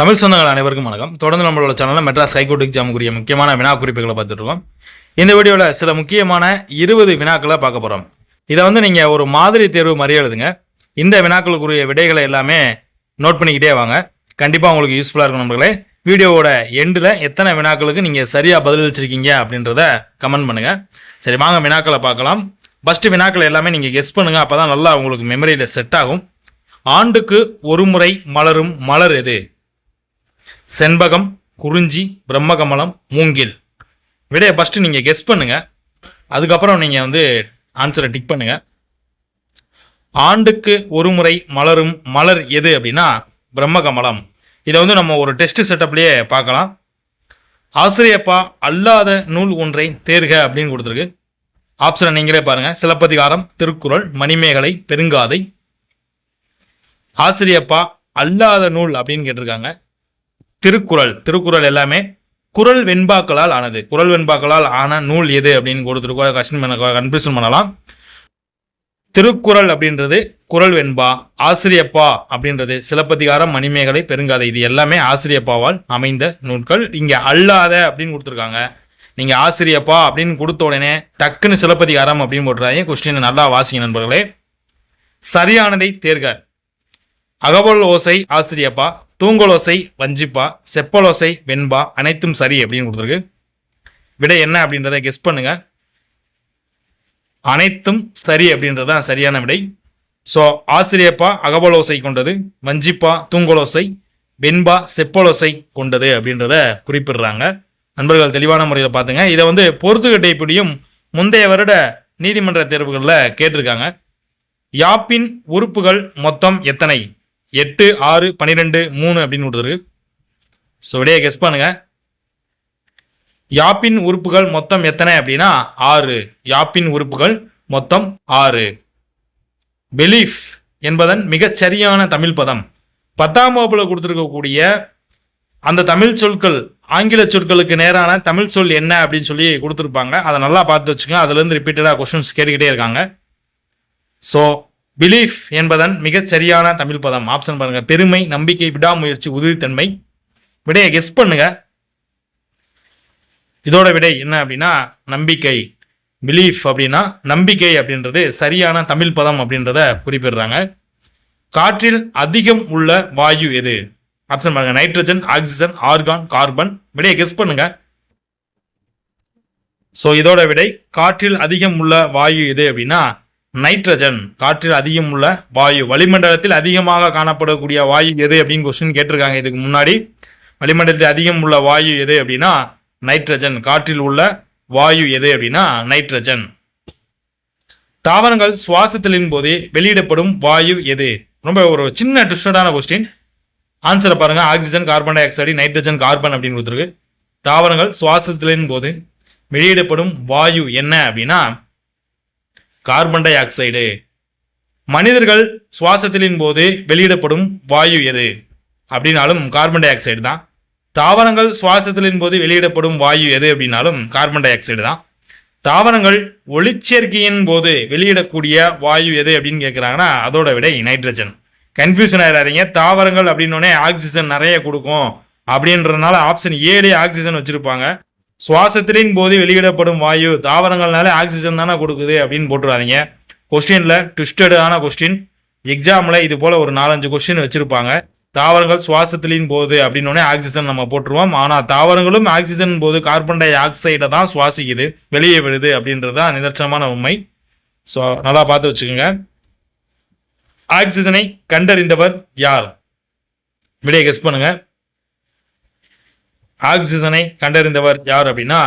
தமிழ் சொந்தங்கள் அனைவருக்கும் வணக்கம். தொடர்ந்து நம்மளோட சேனலில் மெட்ராஸ் ஹைகோர்ட் எக்ஸாமுக்குரிய முக்கியமான வினா குறிப்புகளை பார்த்துருக்கோம் இந்த வீடியோவில் சில முக்கியமான இருபது வினாக்களை பார்க்க போகிறோம் இதை வந்து நீங்கள் ஒரு மாதிரி தேர்வு மாதிரி எழுதுங்க. இந்த வினாக்களுக்குரிய விடைகளை எல்லாமே நோட் பண்ணிக்கிட்டே வாங்க. கண்டிப்பாக உங்களுக்கு யூஸ்ஃபுல்லாக இருக்கும் நண்பர்களே. வீடியோவோட எண்டில் எத்தனை வினாக்களுக்கு நீங்கள் சரியாக பதிலளிச்சிருக்கீங்க அப்படின்றத கமெண்ட் பண்ணுங்கள் சரி வாங்க வினாக்களை பார்க்கலாம். ஃபஸ்ட்டு வினாக்கள் எல்லாமே நீங்கள் கெஸ் பண்ணுங்கள் அப்போ தான் நல்லா உங்களுக்கு மெமரியில் செட் ஆகும். ஆண்டுக்கு ஒரு முறை மலரும் மலர் எது? செண்பகம் குறிஞ்சி பிரம்மகமலம் மூங்கில். விடையை ஃபஸ்ட்டு நீங்கள் கெஸ் பண்ணுங்கள் அதுக்கப்புறம் நீங்கள் வந்து ஆன்சரை டிக் பண்ணுங்கள் ஆண்டுக்கு ஒரு முறை மலரும் மலர் எது அப்படின்னா பிரம்மகமலம். இதை வந்து நம்ம ஒரு டெஸ்ட் செட்டப்லேயே பார்க்கலாம். ஆசிரியப்பா அல்லாத நூல் ஒன்றை தேர்க அப்படின்னு கொடுத்துருக்கு. ஆப்ஷனை நீங்களே பாருங்கள் சிலப்பதிகாரம் திருக்குறள் மணிமேகலை பெருங்காதை. ஆசிரியப்பா அல்லாத நூல் அப்படின்னு கேட்டிருக்காங்க. திருக்குறள். திருக்குறள் எல்லாமே குறள் வெண்பாக்களால் ஆனது. குறள் வெண்பாக்களால் ஆன நூல் எது அப்படின்னு கொடுத்துருக்கோம். கஷ்டம் பண்ண கன்ஃபியூஷன் பண்ணலாம். திருக்குறள் அப்படின்றது குறள் வெண்பா ஆசிரியப்பா அப்படின்றது சிலப்பதிகாரம் மணிமேகலை பெருங்காதை. இது எல்லாமே ஆசிரியப்பாவால் அமைந்த நூல்கள். இங்கே அல்லாத அப்படின்னு கொடுத்துருக்காங்க. நீங்கள் ஆசிரியப்பா அப்படின்னு கொடுத்த உடனே டக்குன்னு சிலப்பதிகாரம் அப்படின்னு போட்டுறாங்க கொஸ்டின் நல்லா வாசிங்க நண்பர்களே. சரியானதை தேர்க. அகவல் ஓசை ஆசிரியப்பா. தூங்கலோசை வஞ்சிப்பா செப்பலோசை வெண்பா அனைத்தும் சரி அப்படின்னு கொடுத்துருக்கு. விடை என்ன அப்படின்றத கெஸ் பண்ணுங்க. அனைத்தும் சரி அப்படின்றது தான் சரியான விடை. ஸோ ஆசிரியப்பா அகபலோசை கொண்டது வஞ்சிப்பா தூங்கலோசை வெண்பா செப்பலோசை கொண்டது அப்படின்றத குறிப்பிடுறாங்க. நண்பர்கள் தெளிவான முறையில் பார்த்துங்க. இதை வந்து பொறுத்துக்கட்டை இப்படியும் முந்தைய வருட நீதிமன்ற தேர்வுகளில் கேட்டிருக்காங்க. யாப்பின் உறுப்புகள் மொத்தம் எத்தனை? எட்டு ஆறு பன்னிரெண்டு மூணு அப்படின்னு கொடுத்துருக்கு. ஸோ விடையை கெஸ் பண்ணுங்க. யாப்பின் உறுப்புகள் மொத்தம் எத்தனை அப்படின்னா ஆறு. யாப்பின் உறுப்புகள் மொத்தம் ஆறு. பெலீஃப் என்பதன் மிகச்சரியான தமிழ் பதம். பத்தாம் வகுப்பில் கொடுத்துருக்கக்கூடிய அந்த தமிழ் சொற்கள் ஆங்கில சொற்களுக்கு நேரான தமிழ் சொல் என்ன அப்படின்னு சொல்லி கொடுத்துருப்பாங்க. அதை நல்லா பார்த்து வச்சுக்கோங்க. அதுலேருந்து ரிப்பீட்டடாக கொஷின்ஸ் கேட்டுக்கிட்டே இருக்காங்க. ஸோ பிலீஃப் என்பதன் மிகச் சரியான தமிழ் பதம். ஆப்ஷன் பாருங்க. பெருமை நம்பிக்கை விடாமுயற்சி உறுதித்தன்மை. விடையை கெஸ் பண்ணுங்க. இதோட விடை என்ன அப்படின்னா நம்பிக்கை. பிலீஃப் அப்படின்னா நம்பிக்கை அப்படின்றது சரியான தமிழ் பதம் அப்படின்றத குறிப்பிடுறாங்க. காற்றில் அதிகம் உள்ள வாயு எது? ஆப்ஷன் பாருங்க. நைட்ரஜன் ஆக்சிஜன் ஆர்கான் கார்பன் விடையை கெஸ் பண்ணுங்க. ஸோ இதோட விடை காற்றில் அதிகம் உள்ள வாயு எது அப்படின்னா நைட்ரஜன் காற்றில் அதிகம் உள்ள வாயு. வளிமண்டலத்தில் அதிகமாக காணப்படக்கூடிய வாயு எது அப்படின்னு கொஸ்டின் கேட்டிருக்காங்க. இதுக்கு முன்னாடி வளிமண்டலத்தில் அதிகம் உள்ள வாயு எது அப்படின்னா நைட்ரஜன். காற்றில் உள்ள வாயு எது அப்படின்னா நைட்ரஜன். தாவரங்கள் சுவாசத்தலின் போது வெளியிடப்படும் வாயு எது? ரொம்ப ஒரு சின்ன ட்விஸ்டடான கொஸ்டின் ஆன்சரை பாருங்கள் oxygen carbon dioxide nitrogen carbon அப்படின்னு கொடுத்துருக்கு. தாவரங்கள் சுவாசத்திலின் போது வெளியிடப்படும் வாயு என்ன அப்படின்னா கார்பன் டை ஆக்சைடு. மனிதர்கள் சுவாசத்திலின் போது வெளியிடப்படும் வாயு எது? அப்படின்னாலும் கார்பன் டை ஆக்சைடு தான். தாவரங்கள் சுவாசத்திலின் போது வெளியிடப்படும் வாயு எது அப்படின்னாலும் கார்பன் டை ஆக்சைடு தான். தாவரங்கள் ஒளிச்சேர்க்கையின் போது வெளியிடக்கூடிய வாயு எது அப்படின்னு கேட்குறாங்கன்னா அதோட விட நைட்ரஜன். கன்ஃபியூஷன் ஆயிடாதீங்க தாவரங்கள் அப்படின்னோடனே ஆக்சிஜன் நிறைய கொடுக்கும். அப்படின்றதுனால ஆப்ஷன் ஏழு ஆக்சிஜன் வச்சுருப்பாங்க. சுவாசத்திலின் போது வெளியிடப்படும் வாயு தாவரங்கள்னாலே ஆக்சிஜன் தானே கொடுக்குது அப்படின்னு போட்டுறாதீங்க. கொஸ்டினில் ட்விஸ்டடான கொஸ்டின் எக்ஸாமில் இது போல் ஒரு நாலஞ்சு கொஸ்டின் வச்சுருப்பாங்க. தாவரங்கள் சுவாசத்திலின் போது அப்படின்னோடனே ஆக்சிஜன் நம்ம போட்டுருவோம். ஆனால் தாவரங்களும் ஆக்சிஜன் போது கார்பன் டை ஆக்சைடை தான் சுவாசிக்குது. வெளியே விடுது அப்படின்றது தான் நிதர்சனமான உண்மை. ஸோ நல்லா பார்த்து வச்சுக்கோங்க. ஆக்சிஜனை கண்டறிந்தவர் யார்? விடையை கெஸ் பண்ணுங்கள் ஆக்சிஜனை கண்டறிந்தவர் யார் அப்படின்னா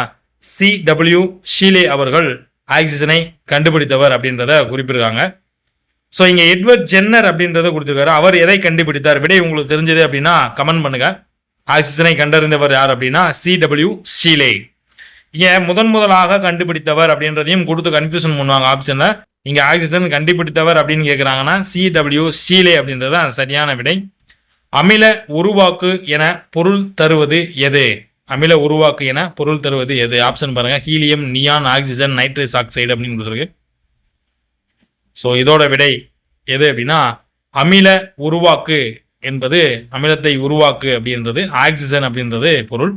சி டபிள்யூ ஷீலே அவர்கள் ஆக்சிஜனை கண்டுபிடித்தவர் அப்படின்றத குறிப்பிடுறாங்க. ஸோ இங்கே எட்வர்ட் ஜென்னர் அப்படின்றத கொடுத்துருக்காரு. அவர் எதை கண்டுபிடித்தார்? விடை உங்களுக்கு தெரிஞ்சது அப்படின்னா கமெண்ட் பண்ணுங்க. ஆக்சிஜனை கண்டறிந்தவர் யார் அப்படின்னா சி டபிள்யூ ஷீலே. இங்கே முதன் முதலாக கண்டுபிடித்தவர் அப்படின்றதையும் கொடுத்து கன்ஃபியூஷன் பண்ணுவாங்க ஆப்ஷனில் இங்கே ஆக்சிஜன் கண்டுபிடித்தவர் அப்படின்னு கேட்குறாங்கன்னா சி டபிள்யூ ஷீலே அப்படின்றது தான் சரியான விடை. அமில உருவாக்கு என பொருள் தருவது எது? அமில உருவாக்கு என பொருள் தருவது எது? ஆப்ஷன் பாருங்க. Helium neon oxygen nitrous oxide அப்படின்னு கொடுத்துருக்கு. ஸோ இதோட விடை எது அப்படின்னா அமில உருவாக்கு என்பது அமிலத்தை உருவாக்கு அப்படின்றது ஆக்சிஜன் அப்படின்றது பொருள்.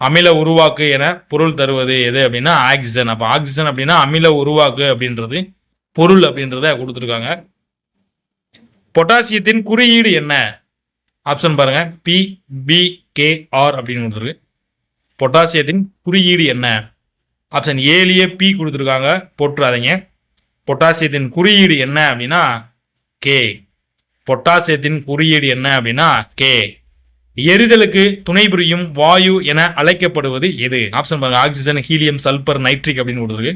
அமில உருவாக்கு என பொருள் தருவது எது அப்படின்னா ஆக்சிஜன். அப்போ ஆக்சிஜன் அப்படின்னா அமில உருவாக்கு அப்படின்றது பொருள் அப்படின்றத கொடுத்துருக்காங்க. பொட்டாசியத்தின் குறியீடு என்ன? ஆப்ஷன் பாருங்க. பி பி கே ஆர் அப்படின்னு கொடுத்துருக்கு. பொட்டாசியத்தின் குறியீடு என்ன? ஆப்ஷன் ஏலியே பி கொடுத்துருக்காங்க. போட்டுறாதீங்க. பொட்டாசியத்தின் குறியீடு என்ன அப்படின்னா கே பொட்டாசியத்தின் குறியீடு என்ன அப்படின்னா கே எரிதலுக்கு துணை புரியும் வாயு என அழைக்கப்படுவது எது? ஆப்ஷன் பாருங்க. ஆக்சிஜன் ஹீலியம் சல்பர் நைட்ரிக் அப்படின்னு கொடுத்துருக்கு.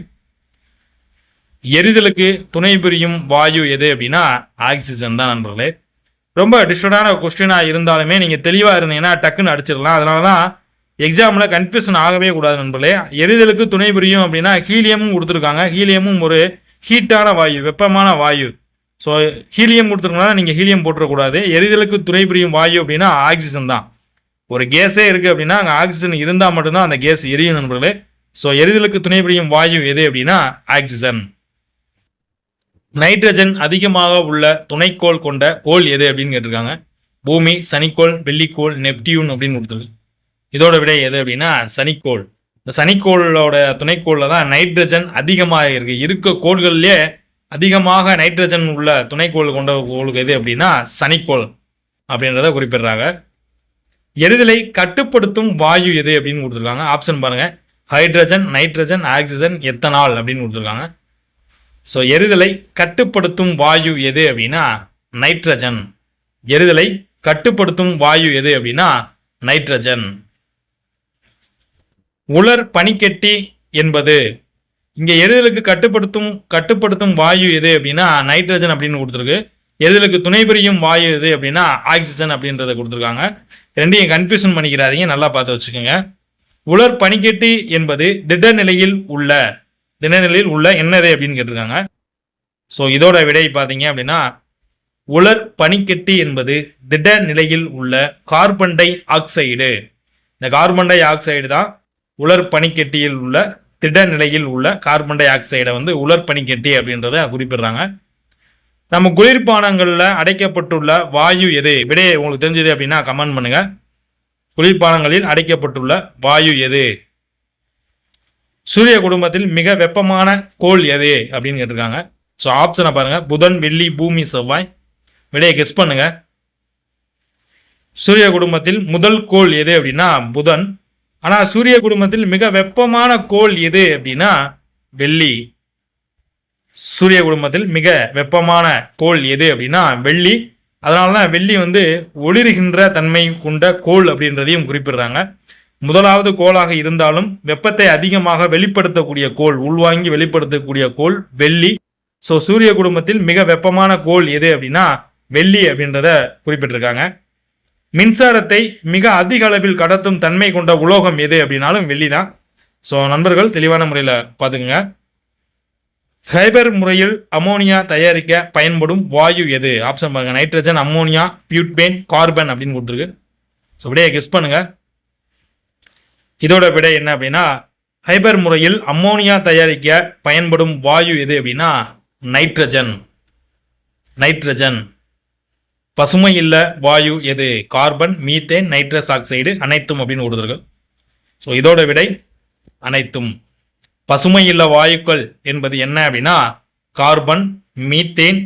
எரிதலுக்கு துணை புரியும் வாயு எது அப்படின்னா ஆக்சிஜன் தான் நண்பர்களே. ரொம்ப டிஸ்டர்டான கொஸ்டினாக இருந்தாலுமே நீங்கள் தெளிவாக இருந்தீங்கன்னா டக்குன்னு அடிச்சிடலாம். அதனால தான் எக்ஸாமில் கன்ஃபியூஷன் ஆகவே கூடாது நண்பர்களே. எரிதலுக்கு துணை புரியும் அப்படின்னா ஹீலியமும் கொடுத்துருக்காங்க. ஹீலியமும் ஒரு ஹீட்டான வாயு வெப்பமான வாயு. ஸோ ஹீலியம் கொடுத்துருக்கனால நீங்கள் ஹீலியம் போட்டுறக்கூடாது எரிதலுக்கு துணை புரியும் வாயு அப்படின்னா ஆக்சிஜன் தான். ஒரு கேஸே இருக்குது அப்படின்னா அங்கே ஆக்சிஜன் இருந்தால் மட்டும்தான் அந்த கேஸ் எரியும் நண்பர்களே. ஸோ எரிதலுக்கு துணை புரியும் வாயு எது அப்படின்னா ஆக்சிஜன் நைட்ரஜன் அதிகமாக உள்ள துணைக்கோள் கொண்ட கோள் எது அப்படின்னு கேட்டிருக்காங்க? பூமி சனிக்கோள் வெள்ளிக்கோள் நெப்டியூன் அப்படின்னு கொடுத்துருக்கு. இதோட விடை எது அப்படின்னா சனிக்கோள். இந்த சனிக்கோளோட துணைக்கோளில் தான் நைட்ரஜன் அதிகமாக இருக்கு. இருக்க கோள்கள்லேயே அதிகமாக நைட்ரஜன் உள்ள துணைக்கோள் கொண்ட கோளுக்கு எது அப்படின்னா சனிக்கோள் அப்படின்றத குறிப்பிடுறாங்க. எரிதலை கட்டுப்படுத்தும் வாயு எது அப்படின்னு கொடுத்துருக்காங்க. ஆப்ஷன் பாருங்கள் ஹைட்ரஜன் நைட்ரஜன் ஆக்சிஜன் எத்தனால் அப்படின்னு கொடுத்துருக்காங்க. ஸோ எரிதலை கட்டுப்படுத்தும் வாயு எது அப்படின்னா நைட்ரஜன் எரிதலை கட்டுப்படுத்தும் வாயு எது அப்படின்னா நைட்ரஜன் உலர் பனிக்கட்டி என்பது இங்கே எரிதலுக்கு கட்டுப்படுத்தும் கட்டுப்படுத்தும் வாயு எது அப்படின்னா நைட்ரஜன் அப்படின்னு கொடுத்துருக்கு. எரிதலுக்கு துணை புரியும் வாயு எது அப்படின்னா ஆக்சிஜன் அப்படின்றத கொடுத்துருக்காங்க. ரெண்டையும் கன்ஃபியூஷன் பண்ணிக்கிறாதீங்க நல்லா பார்த்து வச்சுக்கோங்க. உலர் பனிக்கட்டி என்பது திட நிலையில் உள்ள தினநிலையில் உள்ள என்னது அப்படின்னு கேட்டிருக்காங்க. ஸோ இதோட விடை பார்த்தீங்க அப்படின்னா உலர் பனிக்கட்டி என்பது திட நிலையில் உள்ள கார்பன் டை ஆக்சைடு. இந்த கார்பன் டை ஆக்சைடு தான் உலர் பனிக்கட்டியில் உள்ள திட நிலையில் உள்ள கார்பன் டை ஆக்சைடை வந்து உலர் பனிக்கட்டி அப்படின்றத குறிப்பிடுறாங்க. நம்ம குளிர்பானங்களில் அடைக்கப்பட்டுள்ள வாயு எது? விடையை உங்களுக்கு தெரிஞ்சது அப்படின்னா கமெண்ட் பண்ணுங்கள் குளிர்பானங்களில் அடைக்கப்பட்டுள்ள வாயு எது? சூரிய குடும்பத்தில் மிக வெப்பமான கோள் எது? அப்படின்னு கேட்டிருக்காங்க. ஸோ ஆப்ஷனை பாருங்கள் புதன் வெள்ளி பூமி செவ்வாய். விடையை கெஸ் பண்ணுங்க. சூரிய குடும்பத்தில் முதல் கோள் எது அப்படின்னா புதன். ஆனால் சூரிய குடும்பத்தில் மிக வெப்பமான கோள் எது அப்படின்னா வெள்ளி. சூரிய குடும்பத்தில் மிக வெப்பமான கோள் எது அப்படின்னா வெள்ளி. அதனால தான் வெள்ளி வந்து ஒளிர்கின்ற தன்மை கொண்ட கோள் அப்படின்றதையும் குறிப்பிடுறாங்க. முதலாவது கோளாக இருந்தாலும் வெப்பத்தை அதிகமாக வெளிப்படுத்தக்கூடிய கோள் உள்வாங்கி வெளிப்படுத்தக்கூடிய கோள் வெள்ளி. ஸோ சூரிய குடும்பத்தில் மிக வெப்பமான கோள் எது அப்படின்னா வெள்ளி அப்படின்றத குறிப்பிட்டிருக்காங்க. மின்சாரத்தை மிக அதிக அளவில் கடத்தும் தன்மை கொண்ட உலோகம் எது அப்படின்னாலும் வெள்ளி தான். ஸோ நண்பர்கள் தெளிவான முறையில் பார்த்துக்குங்க. ஹைபர் முறையில் அமோனியா தயாரிக்க பயன்படும் வாயு எது? ஆப்ஷன் பாருங்கள் நைட்ரஜன் அம்மோனியா பியூட்பேன் கார்பன் அப்படின்னு கொடுத்துருக்கு. ஸோ அப்படியே கெஸ் பண்ணுங்கள் இதோட விடை என்ன அப்படின்னா ஹைபர் முறையில் அம்மோனியா தயாரிக்க பயன்படும் வாயு எது அப்படின்னா நைட்ரஜன். நைட்ரஜன். பசுமை இல்ல வாயு எது? கார்பன் மீத்தேன் நைட்ரஸ் ஆக்சைடு அனைத்தும் அப்படின்னு கொடுத்துருக்கு ஸோ இதோட விடை அனைத்தும். பசுமை இல்ல வாயுக்கள் என்பது என்ன அப்படின்னா கார்பன் மீத்தேன்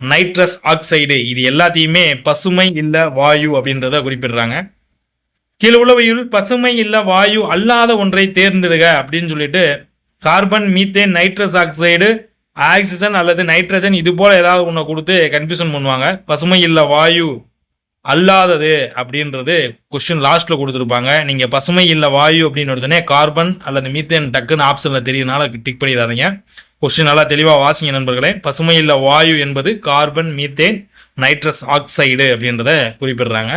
நைட்ரஸ் ஆக்சைடு. இது எல்லாத்தையுமே பசுமை இல்ல வாயு அப்படின்றத குறிப்பிடுறாங்க. கீழே உள்ளவையில் பசுமை இல்ல வாயு அல்லாத ஒன்றை தேர்ந்தெடுக அப்படின்னு சொல்லிட்டு carbon methane nitrous oxide oxygen அல்லது நைட்ரஜன் இது போல் ஏதாவது ஒன்று கொடுத்து கன்ஃபியூஷன் பண்ணுவாங்க. பசுமை இல்லை வாயு அல்லாதது அப்படின்றது கொஸ்டின் லாஸ்ட்டில் கொடுத்துருப்பாங்க. நீங்கள் பசுமை இல்லை வாயு அப்படின்னு உடனே கார்பன் அல்லது மீத்தேன் டக்குன்னு ஆப்ஷனில் தெரியறனால டிக் பண்ணிடாதீங்க. கொஸ்டின் நல்லா தெளிவாக வாசிங்க நண்பர்களே. பசுமை இல்லை வாயு என்பது கார்பன் மீத்தேன் நைட்ரஸ் ஆக்சைடு அப்படின்றத குறிப்பிடுறாங்க.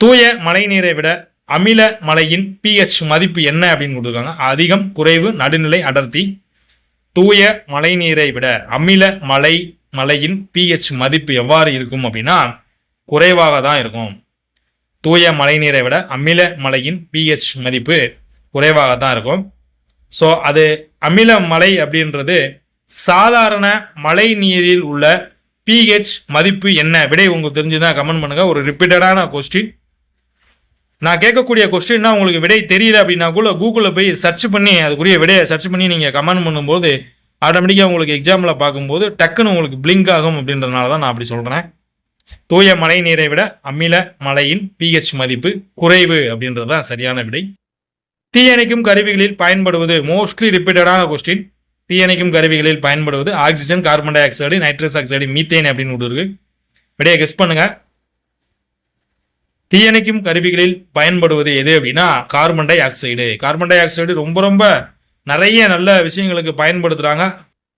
தூய மழைநீரை விட அமில மலையின் பிஹெச் மதிப்பு என்ன அப்படின்னு கொடுத்துருக்காங்க? அதிகம் குறைவு நடுநிலை அடர்த்தி. தூய மழைநீரை விட அமில மலை மலையின் பிஹெச் மதிப்பு எவ்வாறு இருக்கும் அப்படின்னா குறைவாக தான் இருக்கும். தூய மழைநீரை விட அமில மலையின் பிஹெச் மதிப்பு குறைவாக தான் இருக்கும். ஸோ அது அமில மலை அப்படின்றது சாதாரண மழை நீரில் உள்ள பிஹெச் மதிப்பு என்ன? விடை உங்களுக்கு தெரிஞ்சுதான் கமெண்ட் பண்ணுங்கள் ஒரு ரிப்பீட்டடான கொஸ்டின் நான் கேட்கக்கூடிய கொஸ்டின்னா உங்களுக்கு விடை தெரியல அப்படின்னா கூட கூகுளில் போய் சர்ச் பண்ணி அதுக்குரிய விடையை சர்ச் பண்ணி நீங்கள் கமெண்ட் பண்ணும்போது ஆட்டோமேட்டிக்காக உங்களுக்கு எக்ஸாமில் பார்க்கும்போது டக்குன்னு உங்களுக்கு பிளிங்க் ஆகும் அப்படின்றதுனால தான் நான் அப்படி சொல்கிறேன் தூய மழை நீரை விட அமில மழையின் பிஹெச் மதிப்பு குறைவு அப்படின்றது தான் சரியான விடை. தீயணைக்கும் கருவிகளில் பயன்படுவது மோஸ்ட்லி ரிப்பீட்டடான கொஸ்டின் தீயணைக்கும் கருவிகளில் பயன்படுவது oxygen carbon dioxide nitrous oxide methane அப்படின்னு ஒன்று விடையை கெஸ் பண்ணுங்கள் தீயணைக்கும் கருவிகளில் பயன்படுவது எது அப்படின்னா carbon dioxide carbon dioxide ரொம்ப ரொம்ப நிறைய நல்ல விஷயங்களுக்கு பயன்படுத்துகிறாங்க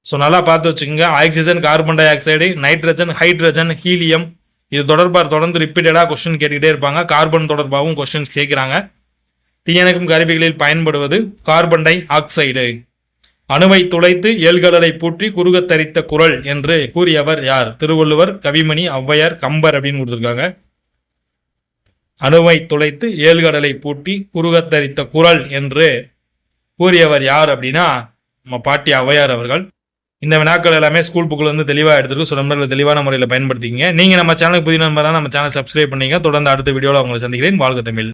ஸோ நல்லா பார்த்து வச்சுக்கோங்க. Oxygen carbon dioxide nitrogen hydrogen helium இது தொடர்பாக தொடர்ந்து ரிப்பீட்டடாக கொஸ்டின் கேட்டுக்கிட்டே இருப்பாங்க. கார்பன் தொடர்பாகவும் கொஸ்டின்ஸ் கேட்குறாங்க. தீயணைக்கும் கருவிகளில் பயன்படுவது கார்பன் டை ஆக்சைடு அணுவை துளைத்து ஏழ்கடலை பூற்றி குறுகத்தரித்த குரல் என்று கூறியவர் யார்? திருவள்ளுவர் கவிமணி ஔவையார் கம்பர் அப்படின்னு கொடுத்துருக்காங்க. அணுவை துளைத்து ஏழ்கடலை பூட்டி குருகத்தரித்த குரல் என்று கூறியவர் யார் அப்படின்னா நம்ம பாட்டி ஔவையார் அவர்கள். இந்த வினாக்கள் எல்லாமே ஸ்கூல் புக்கில் வந்து தெளிவாக எடுத்துருக்கு ஸோ நண்பர்கள் தெளிவான முறையில் பயன்படுத்திங்க நீங்கள் நம்ம சேனலுக்கு புதிய நண்பராக நம்ம சேனல் சப்ஸ்கிரைப் பண்ணிங்க தொடர்ந்து அடுத்த வீடியோவில் உங்களை சந்திக்கிறேன். வாழ்க தமிழ்.